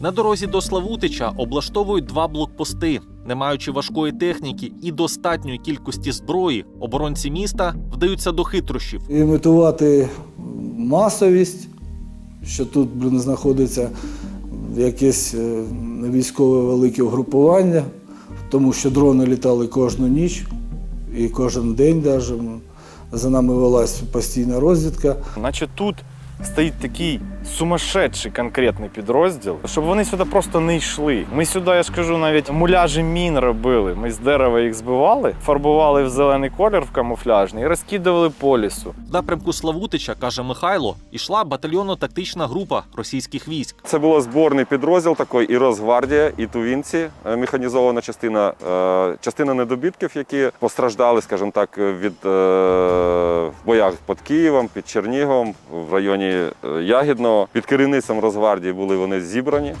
На дорозі до Славутича облаштовують два блокпости. Не маючи важкої техніки і достатньої кількості зброї, оборонці міста вдаються до хитрощів. імітувати масовість, що тут блін, знаходиться якесь е, військове велике угрупування, тому що дрони літали кожну ніч і кожен день навіть. За нами велась постійна розвідка. Наче тут стоїть такий сумасшедший конкретний підрозділ, щоб вони сюди просто не йшли. Ми сюди, я ж кажу, навіть муляжі мін робили. Ми з дерева їх збивали, фарбували в зелений колір в камуфляжний і розкидували по лісу. В напрямку Славутича, каже Михайло, ішла батальйонно-тактична група російських військ. Це було зборний підрозділ такий і Росгвардія, і Тувінці, е, механізована частина, е, частина недобітків, які постраждали, скажімо так, від е, боях під Києвом, під Черніговом, в районі е, Ягідного. Під керівництвом Росгвардії були вони зібрані.